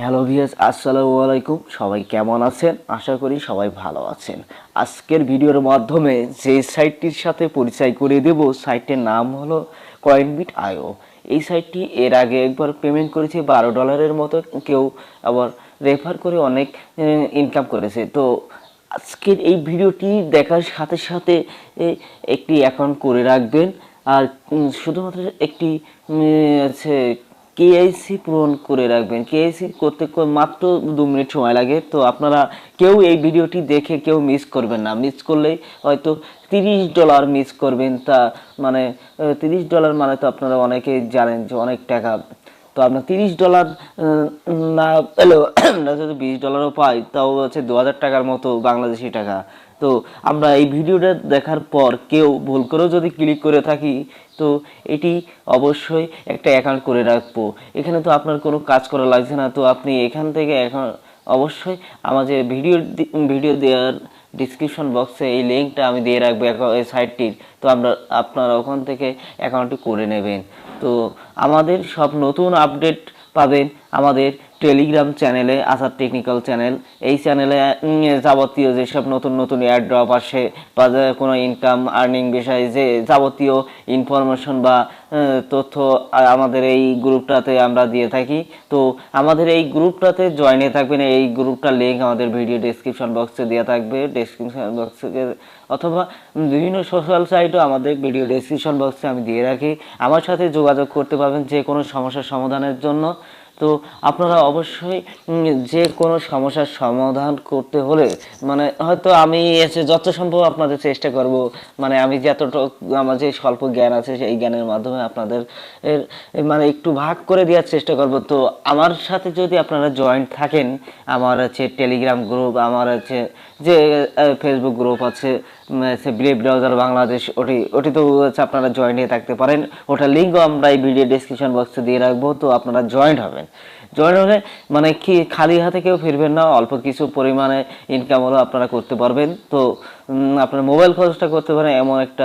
Hello ভিয়াস আসসালামু আলাইকুম। সবাই কেমন আছেন? আশা করি সবাই ভালো আছেন। আজকের ভিডিওর মাধ্যমে যে সাইটটির সাথে পরিচয় করে দেব সাইটের নাম হলো কয়েনবিট আইও। এই সাইটটি এর আগে একবার পেমেন্ট করেছে বারো ডলারের মতো কেউ আবার রেফার করে অনেক ইনকাম করেছে। তো আজকের এই ভিডিওটি দেখার সাথে সাথে একটি অ্যাকাউন্ট করে রাখবেন। আর শুধুমাত্র একটি আছে কেআইসি পূরণ করে রাখবেন। কেআইসি করতে মাত্র দু মিনিট সময় লাগে। তো আপনারা কেউ এই ভিডিওটি দেখে কেউ মিস করবেন না। মিস করলেই হয়তো তিরিশ ডলার মিস করবেন। তা মানে তিরিশ ডলার মানে তো আপনারা অনেকেই জানেন যে অনেক টাকা। তো আপনার তিরিশ ডলার না পেলেও আমরা যদি বিশ ডলারও পাই, তাও হচ্ছে দু হাজার টাকার মতো বাংলাদেশি টাকা। তো আমরা এই ভিডিওটা দেখার পর কেউ ভুল করেও যদি ক্লিক করে থাকি তো এটি অবশ্যই একটা অ্যাকাউন্ট করে রাখব। এখানে তো আপনার কোনো কাজ করা লাগছে না, তো আপনি এখান থেকে এখন অবশ্যই আমাদের ভিডিও ভিডিও দেওয়ার ডিসক্রিপশন বক্সে এই লিঙ্কটা আমি দিয়ে রাখব এই সাইটটির তো আমরা, আপনারা ওখান থেকে অ্যাকাউন্টটি করে নেবেন। তো আমাদের সব নতুন আপডেট পাবেন আমাদের টেলিগ্রাম চ্যানেলে আসার টেকনিক্যাল চ্যানেল এই চ্যানেলে যাবতীয় যেসব নতুন নতুন এয়ার ড্রপ আসে বা কোনো ইনকাম আর্নিং বিষয়ে, যে যাবতীয় ইনফরমেশন বা তথ্য আমাদের এই গ্রুপটাতে আমরা দিয়ে থাকি। তো আমাদের এই গ্রুপটাতে জয়েনে থাকবেন, এই গ্রুপটার লিঙ্ক আমাদের ভিডিও ডেসক্রিপশন বক্সে দেওয়া থাকবে। ডেসক্রিপশন বক্সে অথবা বিভিন্ন সোশ্যাল সাইটও আমাদের ভিডিও ডেসক্রিপশন বক্সে আমি দিয়ে রাখি। আমার সাথে যোগাযোগ করতে পারবেন যে কোনো সমস্যার সমাধানের জন্য। তো আপনারা অবশ্যই যে কোনো সমস্যার সমাধান করতে হলে মানে হয়তো আমি এসে যত সম্ভব আপনাদের চেষ্টা করব মানে আমি যতটুকু, আমার যে স্বল্প জ্ঞান আছে সেই জ্ঞানের মাধ্যমে আপনাদের মানে একটু ভাগ করে দেওয়ার চেষ্টা করব। তো আমার সাথে যদি আপনারা জয়েন্ট থাকেন, আমার আছে টেলিগ্রাম গ্রুপ আমার আছে যে ফেসবুক গ্রুপ আছে ব্রেভ ব্রাউজার বাংলাদেশ, ওটি ওটি তো হচ্ছে আপনারা জয়েন্ট হয়ে থাকতে পারেন। ওটার লিঙ্কও আমরা এই ভিডিও ডিসক্রিপশন বক্সে দিয়ে রাখব, তো আপনারা জয়েন্ট হবেন। জয়েন্ট হলে মানে কি খালি হাতে কেউ ফিরবেন না, অল্প কিছু পরিমাণে ইনকাম হলেও আপনারা করতে পারবেন। তো আপনার মোবাইল খরচটা করতে পারেন, এমন একটা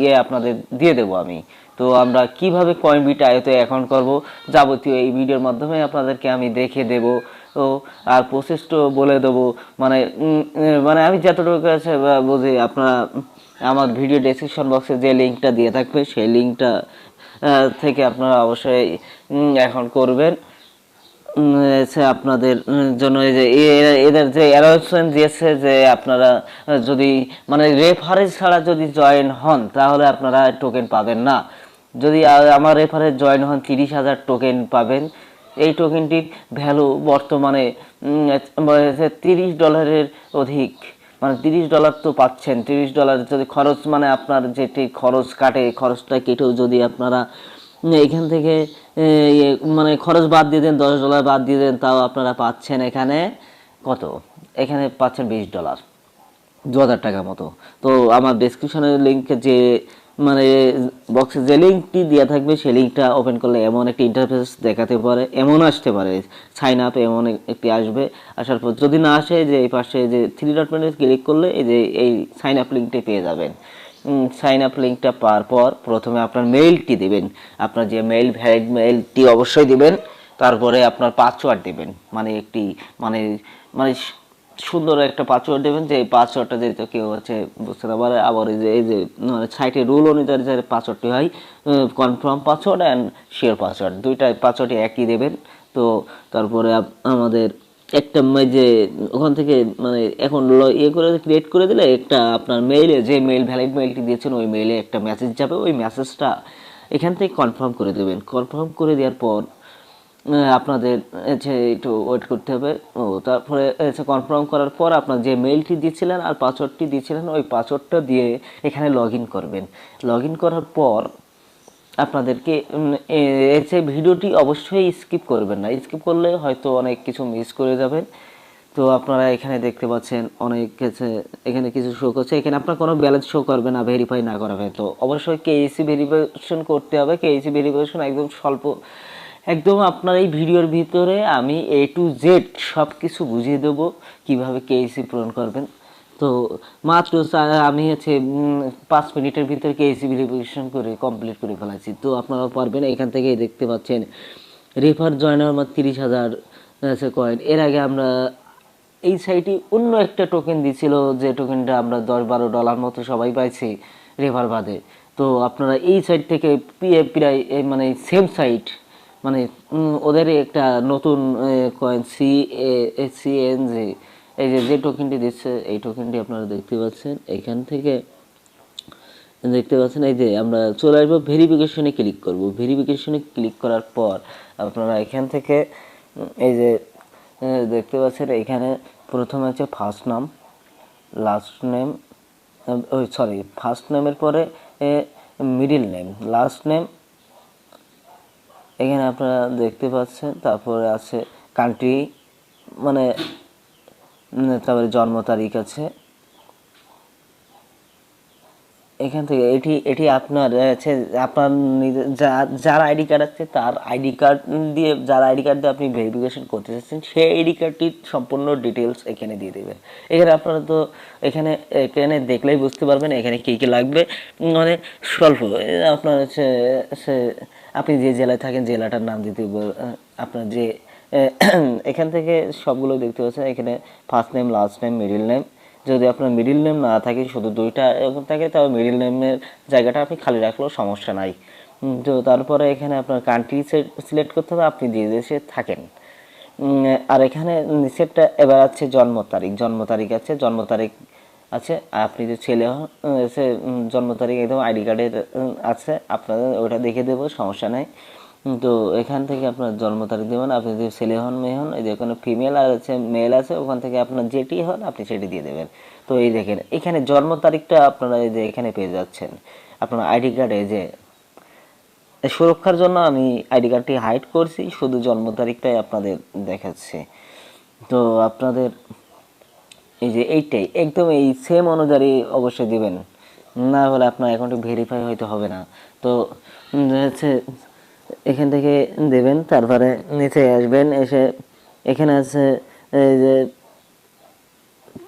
ইয়ে আপনাদের দিয়ে দেবো আমি। তো আমরা কীভাবে কয়েন বিট আয়তে অ্যাকাউন্ট করব, যাবতীয় এই ভিডিওর মাধ্যমে আপনাদেরকে আমি দেখে দেব। তো আর প্রসেসটাও বলে দেবো। মানে মানে আমি যতটুকু আছে বুঝি, আপনারা আমার ভিডিও ডেসক্রিপশন বক্সে যে লিঙ্কটা দিয়ে থাকবে, সেই লিঙ্কটা থেকে আপনারা অবশ্যই অ্যাকাউন্ট করবেন। হচ্ছে আপনাদের জন্য এই যে এদের যে অ্যালাউন্সমেন্ট দিয়েছে যে আপনারা যদি মানে রেফারেন্স ছাড়া যদি জয়েন হন, তাহলে আপনারা টোকেন পাবেন না। যদি আমার রেফারেন্স জয়েন হন, তিরিশ হাজার টোকেন পাবেন। এই টোকেনটির ভ্যালু বর্তমানে তিরিশ ডলারের অধিক। মানে তিরিশ ডলার তো পাচ্ছেন। তিরিশ ডলার যদি খরচ মানে আপনার যেটি খরচ কাটে খরচটা কেটেও যদি আপনারা এখান থেকে ইয়ে, মানে খরচ বাদ দিয়ে দেন দশ ডলার বাদ দিয়ে দেন তাও আপনারা পাচ্ছেন এখানে কত? এখানে পাচ্ছেন বিশ ডলার। দু হাজার টাকা মতো। তো আমার ডেসক্রিপশনের লিঙ্কে যে মানে বক্সে যে লিঙ্কটি দেওয়া থাকবে, সেই লিঙ্কটা ওপেন করলে এমন একটি ইন্টারফেস দেখাতে পারে, এমন আসতে পারে। সাইন আপ এমন একটি আসবে। আসার পর যদি না আসে, যে এই পাশে যে থ্রি ডট মেনে ক্লিক করলে এই যে এই সাইন আপ লিঙ্কটি পেয়ে যাবেন। সাইন আপ লিঙ্কটা পাওয়ার পর প্রথমে আপনার মেইলটি দিবেন। আপনার যে মেইল ভ্যালিড মেইলটি অবশ্যই দেবেন। তারপরে আপনার পাসওয়ার্ড দেবেন। মানে একটি মানে মানে সুন্দর একটা পাসওয়ার্ড দেবেন, যে এই পাসওয়ার্ডটা যেহেতু কেউ হচ্ছে বুঝতে না পারে। আবার এই যে এই যে মানে সাইটের রুল অনুযায়ী যে পাসওয়ার্ডটি হয় confirm password and share password দুইটা পাসওয়ার্ডই একই দেবেন। তো তারপরে আমাদের একটা যে ওখান থেকে মানে এখন ইয়ে করে ক্রিয়েট করে দিলে একটা আপনার মেইলে যে মেইল ভ্যালিড মেইলটি দিয়েছেন, ওই মেইলে একটা মেসেজ যাবে। ওই মেসেজটা এখান থেকে কনফার্ম করে দেবেন। কনফার্ম করে দেওয়ার পর আপনাদের হচ্ছে একটু ওয়েট করতে হবে। ও তারপরে হচ্ছে কনফার্ম করার পর আপনার যে মেইলটি দিয়েছিলেন আর পাসওয়ার্ডটি দিয়েছিলেন ওই পাসওয়ার্ডটা দিয়ে এখানে লগ করবেন। লগ করার পর আপনাদেরকে উম, এ- এর যে ভিডিওটি অবশ্যই স্কিপ করবেন না। স্কিপ করলে হয়তো অনেক কিছু মিস করে যাবেন। তো আপনারা এখানে দেখতে পাচ্ছেন অনেক কিছু এখানে কিছু শো করছে। এখানে আপনার কোনো ব্যালেন্স শো করবে না ভেরিফাই না করাবে তো অবশ্যই কেএসি ভেরিফিকেশন করতে হবে। কেএসি ভেরিফিকেশন একদম স্বল্প একদম আপনার এই ভিডিওর ভিতরে আমি এ টু জেড সব কিছু বুঝিয়ে দেবো কীভাবে কেএসি পূরণ করবেন। তো মাত্র আমি হচ্ছে পাঁচ মিনিটের ভিতরে কেএসি ভেরিফিকেশন করে কমপ্লিট করে ফেলাচ্ছি তো আপনারা পারবেন, এখান থেকে দেখতে পাচ্ছেন রেফার জয়েন আমার তিরিশ হাজার আছে কয়েন এর আগে আমরা এই সাইটে অন্য একটা টোকেন দিছিল, যে টোকেনটা আমরা দশ বারো ডলার মতো সবাই পাইছি রেফার বাদে। তো আপনারা এই সাইট থেকে প্রায় মানে সেম সাইট মানে ওদের একটা নতুন coin C A C N G এই যে যে টোকেনটি দিচ্ছে, এই টোকেনটি আপনারা দেখতে পাচ্ছেন। এখান থেকে দেখতে পাচ্ছেন, এই যে, আমরা চলে আসব ভেরিফিকেশনে ক্লিক করব। ভেরিফিকেশনে ক্লিক করার পর আপনারা এখান থেকে এই যে দেখতে পাচ্ছেন, এখানে প্রথমে আছে ফার্স্ট নাম লাস্ট নেম ওই সরি ফার্স্ট নেমের পরে মিডিল নেম লাস্ট নেম এখানে আপনারা দেখতে পাচ্ছেন তারপরে আছে কান্ট্রি মানে তারপরে জন্ম তারিখ আছে। এখান থেকে, এটি এটি আপনার হচ্ছে আপনার যার আইডি কার্ড আছে তার আইডি কার্ড দিয়ে, যার আইডি কার্ড দিয়ে আপনি ভেরিফিকেশন করতে চাচ্ছেন, সেই আইডি কার্ডটির সম্পূর্ণ ডিটেলস এখানে দিয়ে দেবেন এখানে আপনারা তো এখানে এখানে দেখলেই বুঝতে পারবেন এখানে কী কী লাগবে। মানে স্বল্প আপনার হচ্ছে, সে, আপনি যে জেলায় থাকেন, জেলাটার নাম দিতে আপনার যে এখান থেকে সবগুলো দেখতে পাচ্ছেন, এখানে first name last name middle name যদি আপনার মিডিল নেম না থাকে, শুধু দুইটা এরকম থাকে তবে মিডিল নেমের জায়গাটা আপনি খালি রাখলেও সমস্যা নাই। তো তারপরে এখানে আপনার কান্ট্রি সিলেক্ট করতে হবে, আপনি যে দেশে থাকেন। আর এখানে নিচেরটা এবার আছে জন্ম তারিখ। জন্ম তারিখ আছে, জন্ম তারিখ আছে, আপনি যে ছেলে হন জন্ম তারিখ একদম আইডি কার্ডের আছে, আপনাদের ওটা দেখে দেবো, সমস্যা নাই। তো এখান থেকে আপনার জন্ম তারিখ দেবেন আপনি যদি ছেলে হন, মেয়ে হন, এই যে কোনো ফিমেল আর আছে মেল আছে, ওখান থেকে আপনার যেটি হন, আপনি সেটি দিয়ে দেবেন। তো এই দেখেন, এখানে জন্ম তারিখটা আপনারা এই যে এখানে পেয়ে যাচ্ছেন। আপনার আইডি কার্ডে যে সুরক্ষার জন্য আমি আইডি কার্ডটি হাইড করছি, শুধু জন্ম তারিখটাই আপনাদের দেখাচ্ছি। তো আপনাদের এই যে এইটাই, একদম এই সেম অনুযায়ী অবশ্যই দিবেন। না হলে আপনার অ্যাকাউন্টে ভেরিফাই হয়তো হবে না। তো হচ্ছে এখান থেকে দেবেন, তারপরে নিচে আসবেন, এসে এখানে আছে, এই যে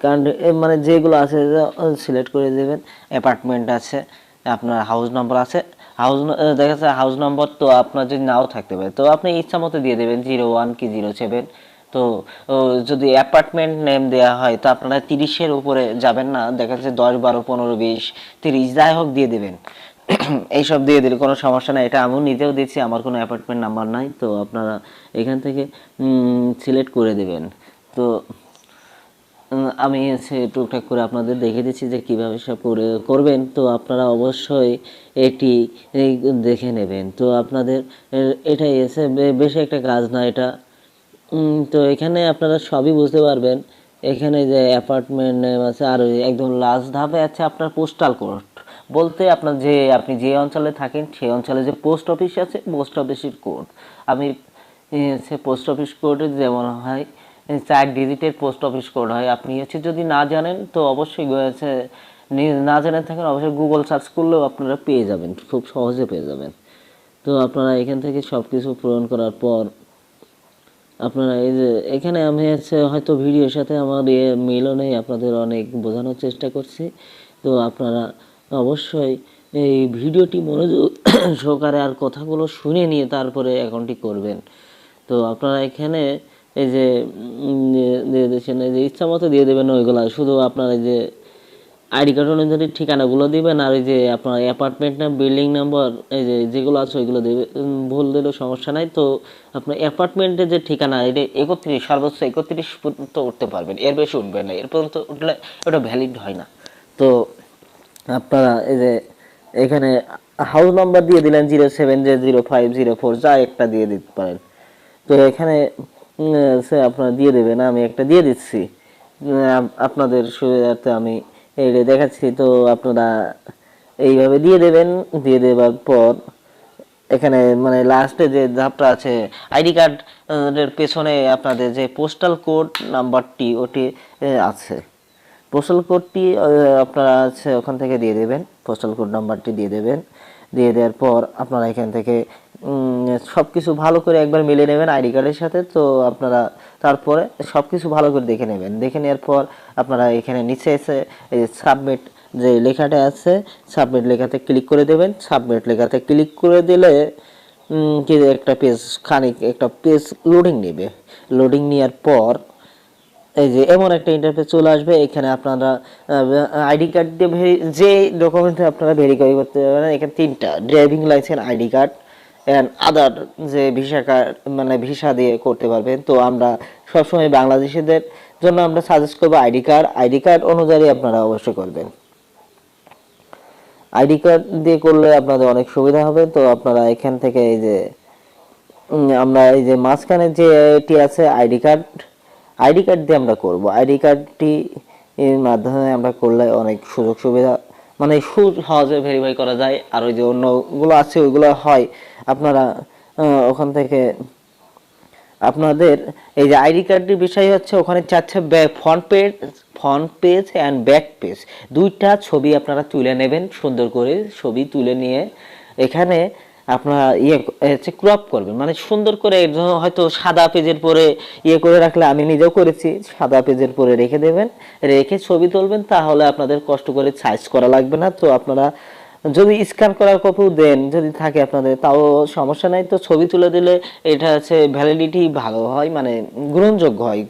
কান্ট্রি মানে যেগুলো আছে সিলেক্ট করে দেবেন। অ্যাপার্টমেন্ট আছে, আপনার হাউস নম্বর আছে। হাউস দেখা যাচ্ছে হাউস নম্বর তো আপনার যদি নাও থাকতে পারে, তো আপনি ইচ্ছা মতো দিয়ে দেবেন জিরো ওয়ান কি জিরো সেভেন তো যদি অ্যাপার্টমেন্ট নেম দেওয়া হয়, তো আপনারা তিরিশের উপরে যাবেন না, দেখা যাচ্ছে দশ, বারো, পনেরো, বিশ, তিরিশ, যাই হোক দিয়ে দেবেন। এইসব দিয়ে দিলে, কোনো সমস্যা নাই। এটা আমিও নিজেও দিচ্ছি আমার কোনো অ্যাপার্টমেন্ট নাম্বার নাই, তো আপনারা এখান থেকে সিলেক্ট করে দেবেন। তো আমি হচ্ছে টুকটাক করে আপনাদের দেখে দিচ্ছি যে কীভাবে সব করে, করবেন। তো আপনারা অবশ্যই এটি দেখে নেবেন। তো আপনাদের এটাই এসে বেশি একটা কাজ না এটা। তো এখানে আপনারা সবই বুঝতে পারবেন। এখানে যে অ্যাপার্টমেন্ট আছে, আর একদম লাস্ট ধাপে আছে আপনার পোস্টাল কোড বলতে আপনার যে আপনি যে অঞ্চলে থাকেন, সেই অঞ্চলে যে পোস্ট অফিস আছে, পোস্ট অফিসের কোড। আমি সে পোস্ট অফিস কোডে যেমন হয় চার ডিজিটের পোস্ট অফিস কোড হয়। আপনি হচ্ছে যদি না জানেন, তো অবশ্যই হচ্ছে, না জেনে থাকেন, অবশ্যই গুগল সার্চ করলেও আপনারা পেয়ে যাবেন, খুব সহজে পেয়ে যাবেন। তো আপনারা এখান থেকে সব কিছু পূরণ করার পর, আপনারা এই যে, এখানে আমি হচ্ছে হয়তো ভিডিওর সাথে আমার ইয়ে মিলও নেই, আপনাদের অনেক বোঝানোর চেষ্টা করছি। তো আপনারা অবশ্যই এই ভিডিওটি মনোযোগ সহকারে আর কথাগুলো শুনে নিয়ে তারপরে অ্যাকাউন্টটি করবেন। তো আপনারা এখানে এই যে দিয়ে দিচ্ছেন এই যে ইচ্ছা মতো দিয়ে দেবেন ওইগুলা। শুধু আপনার এই যে আইডি কার্ড অনুযায়ী ঠিকানাগুলো দিবেন আর এই যে আপনার অ্যাপার্টমেন্ট না বিল্ডিং নাম্বার, এই যে, যেগুলো আছে ওইগুলো দেবে ভুল দিলেও সমস্যা নাই। তো আপনার অ্যাপার্টমেন্টের যে ঠিকানা, এটা একত্রিশ, সর্বোচ্চ একত্রিশ পর্যন্ত উঠতে পারবেন। এর বেশি উঠবেন না। এর পর্যন্ত উঠলে ওটা ভ্যালিড হয় না। তো আপনারা এই যে এখানে হাউস নাম্বার দিয়ে দিলেন জিরো সেভেন যে জিরো ফাইভ জিরো ফোর যা একটা দিয়ে দিতে পারেন। তো এখানে সে আপনারা দিয়ে দেবেন, আমি একটা দিয়ে দিচ্ছি। আপনাদের সুবিধার্থে আমি এইটা দেখাচ্ছি, তো আপনারা এইভাবে দিয়ে দেবেন। দিয়ে দেওয়ার পর এখানে মানে লাস্টে যে ধাপটা আছে আইডি কার্ড এর পেছনে আপনাদের যে পোস্টাল কোড নাম্বারটি ওটি আছে। পোস্টাল কোডটি আপনারা আছে ওখান থেকে দিয়ে দেবেন পোস্টাল কোড নাম্বারটি দিয়ে দেবেন। দিয়ে দেওয়ার পর আপনারা এখান থেকে সব কিছু ভালো করে একবার মিলিয়ে নেবেন আইডি কার্ডের সাথে। তো আপনারা তারপরে সব কিছু ভালো করে দেখে নেবেন। দেখে নেওয়ার পর আপনারা এখানে নিচে এসে এই সাবমিট যে লেখাটা আছে সাবমিট লেখাতে ক্লিক করে দেবেন। সাবমিট লেখাতে ক্লিক করে দিলে কি একটা পেজ খানিক একটা পেজ লোডিং নেবে। লোডিং নেওয়ার পর এই যে এমন একটা ইন্টারফেস চলে আসবে, এখানে আপনারা আইডি কার্ড দিয়ে যে ডকুমেন্ট আপনারা ভেরিফাই করতে পারেন, এখানে তিনটা driving licence ID card and other যে ভিসা কার্ড মানে ভিসা দিয়ে করতে পারবেন। তো আমরা সবসময় বাংলাদেশিদের জন্য আমরা সাজেস্ট করব আইডি কার্ড আইডি কার্ড অনুযায়ী আপনারা অবশ্যই করবেন। আইডি কার্ড দিয়ে করলে আপনাদের অনেক সুবিধা হবে। তো আপনারা এখান থেকে এই যে আমরা এই যে মাঝখানে যে এটি আছে, আইডি কার্ড আইডি কার্ড দিয়ে আমরা করব। আইডি কার্ডটি এর মাধ্যমে আমরা করলে অনেক সুযোগ সুবিধা মানে সহজে ভেরিফাই করা যায়। আর ওই যে অন্যগুলো আছে, ওইগুলো হয়। আপনারা ওখান থেকে আপনাদের এই যে আইডি কার্ডটির বিষয় হচ্ছে, ওখানে চাচ্ছে front page front page and back page. দুইটা ছবি আপনারা তুলে নেবেন, সুন্দর করে ছবি তুলে নিয়ে। এখানে আপনারা ইয়ে ক্রপ করবেন। মানে সুন্দর করে এর জন্য হয়তো সাদা পেজের পরে ইয়ে করে রাখলে আমি নিজেও করেছি, সাদা পেজের পরে রেখে দেবেন। রেখে ছবি তুলবেন, তাহলে আপনাদের কষ্ট করে সাইজ করা লাগবে না। তো আপনারা যদি স্ক্যান করার কপি দেন, যদি থাকে আপনাদের, তাও সমস্যা নাই। তো ছবি তুলে দিলে এটা হচ্ছে ভ্যালিডিটি ভালো হয় মানে গ্রহণযোগ্য হয়।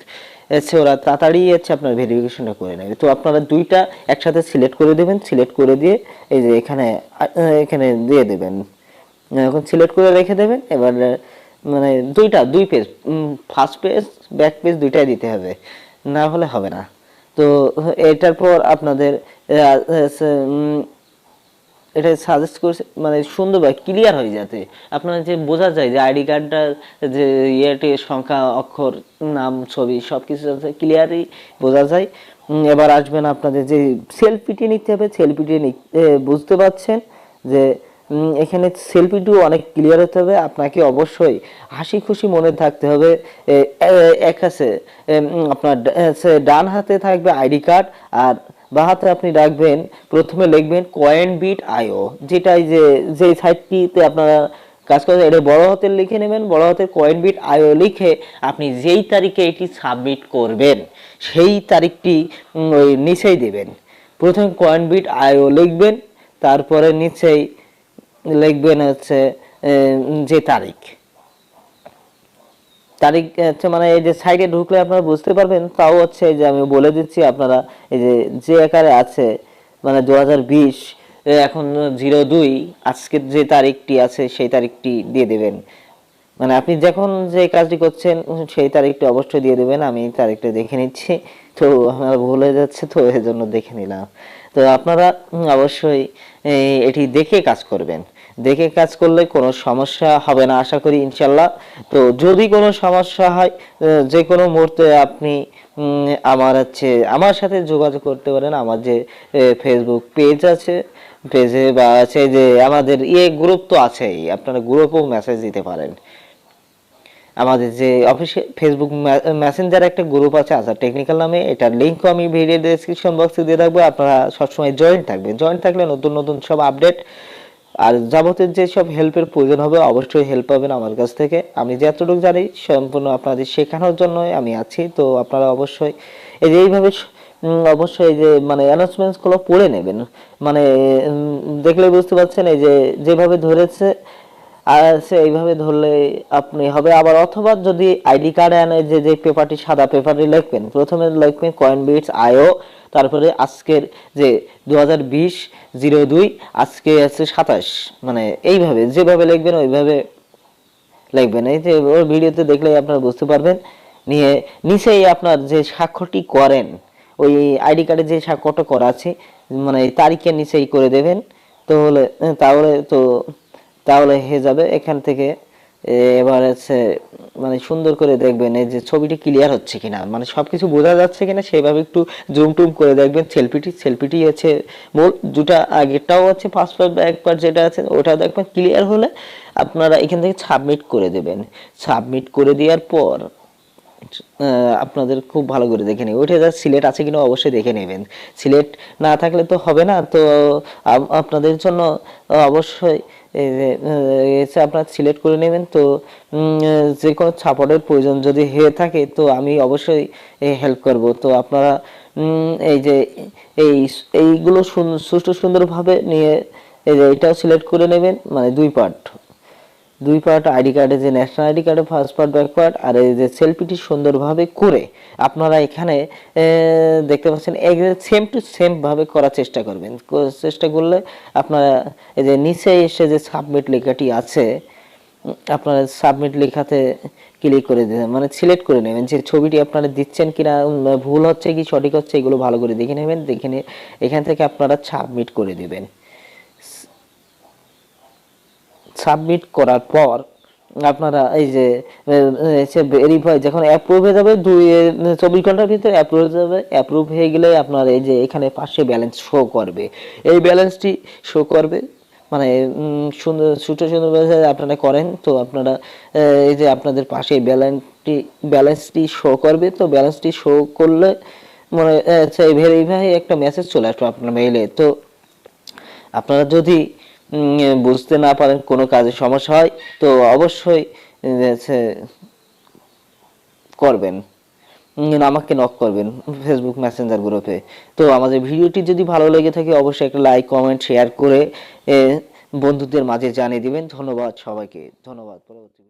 হচ্ছে ওরা তাড়াতাড়ি হচ্ছে আপনার ভেরিফিকেশনটা করে নেবে। তো আপনারা দুইটা একসাথে সিলেক্ট করে দেবেন। সিলেক্ট করে দিয়ে এই যে এখানে এখানে দিয়ে দেবেন। এখন সিলেক্ট করে রেখে দেবেন এবার মানে দুইটা, দুই page first page back page দুইটাই দিতে হবে, না হলে হবে না। তো এটার পর আপনাদের এটা সাজেস্ট করছে মানে সুন্দরভাবে ক্লিয়ার হয়ে যাতে আপনার যে বোঝা যায় যে আইডি কার্ডটা, যে ইয়েটি সংখ্যা, অক্ষর, নাম, ছবি সব কিছু ক্লিয়ারই বোঝা যায়। এবার আসবেন আপনাদের যে সেলফিটি নিতে হবে সেলফিটি বুঝতে পারছেন যে এখানে সেলফিটিও অনেক ক্লিয়ার হতে হবে। আপনাকে অবশ্যই হাসি খুশি মনে থাকতে হবে। এক আছে আপনার ডান হাতে থাকবে আইডি কার্ড আর বা হাতে আপনি রাখবেন, প্রথমে লিখবেন কয়েন বিট আইও যেটা এই যে যে সাইটটিতে আপনারা কাজ করেন, এটা বড় হাতের লিখে নেবেন, বড় হাতের কয়েন বিট আইও লিখে আপনি যেই তারিখে এটি সাবমিট করবেন, সেই তারিখটি ওই নিচেই দেবেন। প্রথমে কয়েন বিট আইও লিখবেন, তারপরে নিচেই লিখবেন হচ্ছে যে তারিখ। তারিখ হচ্ছে মানে এই যে সাইডে ঢুকলে আপনারা বুঝতে পারবেন, তাও হচ্ছে যে আমি বলে দিচ্ছি আপনারা, এই যে যে আকারে আছে মানে দু হাজার বিশ এখন জিরো দুই, আজকের যে তারিখটি আছে সেই তারিখটি দিয়ে দেবেন। মানে আপনি যখন যে কাজটি করছেন, সেই তারিখটি অবশ্যই দিয়ে দেবেন, আমি তারিখটা দেখে নিচ্ছি। তো আমার ভুল হয়ে যাচ্ছে, তো এর জন্য দেখে নিলাম। তো আপনারা অবশ্যই এটি দেখে কাজ করবেন। দেখে কাজ করলে কোনো সমস্যা হবে না, আশা করি ইনশাল্লাহ তো যদি কোনো সমস্যা হয় যে কোনো মুহূর্তে আপনি আমার হচ্ছে, আমার সাথে যোগাযোগ করতে পারেন। আমার যে ফেসবুক পেজ আছে পেজে বা আছে যে, আমাদের ইয়ে গ্রুপ তো আছেই। আপনারা গ্রুপেও মেসেজ দিতে পারেন। আমাদের যে অফিসে ফেসবুক মেসেঞ্জার একটা গ্রুপ আছে আজার টেকনিক্যাল নামে। এটার লিঙ্কও আমি ভিডিও ডেসক্রিপশন বক্সে দিয়ে রাখব। আপনারা সবসময় জয়েন থাকবেন। জয়েন থাকলে নতুন নতুন সব আপডেট আর যাবতীয় যে সব হেল্পের প্রয়োজন হবে, অবশ্যই হেল্প পাবেন আমার কাছ থেকে। আমি যতটুকু জানি, সম্পূর্ণ আপনাদের শেখানোর জন্যই আমি আছি। তো আপনারা অবশ্যই এই যে এইভাবে অবশ্যই যে মানে অ্যানাউন্সমেন্টসগুলো পড়ে নেবেন। মানে দেখলে বুঝতে পারছেন, এই যে, যেভাবে ধরেছে সে এইভাবে ধরলে আপনি হবে। আবার অথবা যদি আইডি কার্ড আনে, যে যে পেপারটি সাদা পেপারটি লিখবেন, প্রথমে লিখবেন কয়েন বিটস আইও তারপরে আজকের যে দু হাজার বিশ জিরো দুই, আজকে আছে সাতাশ। মানে এইভাবে, যেভাবে লিখবেন, ওইভাবে লিখবেন। এই যে ওর ভিডিওতে দেখলেই আপনারা বুঝতে পারবেন। নিয়ে, নিচেই আপনার যে স্বাক্ষরটি করেন, ওই আইডি কার্ডে যে স্বাক্ষরটা করা আছে মানে তারিখের নিচেই করে দেবেন। তো হলে, তাহলে তো তাহলে হয়ে যাবে এখান থেকে এবার হচ্ছে মানে সুন্দর করে দেখবেন এই যে ছবিটি ক্লিয়ার হচ্ছে কিনা। মানে সবকিছু বোঝা যাচ্ছে কিনা সেইভাবে একটু জুম টুম করে দেখবেন। সেলফিটি সেলফিটি হচ্ছে মোট দুটা আগেরটাও আছে ফার্স্ট ব্যাক পার্ট যেটা আছে ওটা দেখবেন ক্লিয়ার হলে আপনারা এখান থেকে সাবমিট করে দেবেন। সাবমিট করে দেওয়ার পর আপনাদের খুব ভালো করে দেখে নেবেন ওইটা যা সিলেট আছে কিনা অবশ্যই দেখে নেবেন। সিলেট না থাকলে তো হবে না। তো আপনাদের জন্য অবশ্যই এসে আপনারা সিলেক্ট করে নেবেন। তো যে কোনো সাপোর্টের প্রয়োজন যদি হয়ে থাকে, তো আমি অবশ্যই হেল্প করব। তো আপনারা এই যে, এই, এইগুলো সুষ্ঠু সুন্দরভাবে নিয়ে, এই যে, এটাও সিলেক্ট করে নেবেন মানে দুই পার্ট দুই পার্ট আইডি কার্ডে যে ন্যাশনাল আইডি কার্ডে ফার্স্ট পার্ট ব্যাক পার্ট আর এই যে সেলফিটি সুন্দরভাবে করে আপনারা এখানে দেখতে পাচ্ছেন সেম টু সেম ভাবে করার চেষ্টা করবেন। চেষ্টা করলে আপনারা এই যে নিচে এসে যে সাবমিট লেখাটি আছে, আপনারা সাবমিট লেখাতে ক্লিক করে দেবেন মানে সিলেক্ট করে নেবেন যে ছবিটি আপনারা দিচ্ছেন কিনা ভুল হচ্ছে কি, সঠিক হচ্ছে, এগুলো ভালো করে দেখে নেবেন, দেখে এখান থেকে আপনারা সাবমিট করে দিবেন। সাবমিট করার পর আপনারা এই যে ভেরিফাই যখন অ্যাপ্রুভ হয়ে যাবে, দুই চব্বিশ ঘণ্টার ভিতরে অ্যাপ্রুভ হয়ে যাবে। অ্যাপ্রুভ হয়ে গেলে আপনার এই যে এখানে পাশে ব্যালেন্স শো করবে। এই ব্যালেন্সটি শো করবে। মানে সুন্দর সুন্দর সুন্দরভাবে আপনারা করেন। তো আপনারা এই যে আপনাদের পাশে ব্যালেন্সটি ব্যালেন্সটি শো করবে। তো ব্যালেন্সটি শো করলে মানে ভেরিফাই একটা মেসেজ চলে আসবে আপনার মেইলে তো আপনারা যদি বুঝতে না পারেন কোনো কাজে সমস্যা হয়, তো অবশ্যই করবেন। আমাকে নক করবেন ফেসবুক মেসেঞ্জার গ্রুপে তো আমাদের ভিডিওটি যদি ভালো লেগে থাকে, অবশ্যই একটা লাইক কমেন্ট শেয়ার করে বন্ধুদের মাঝে জানিয়ে দিবেন। ধন্যবাদ সবাইকে। ধন্যবাদ পরবর্তী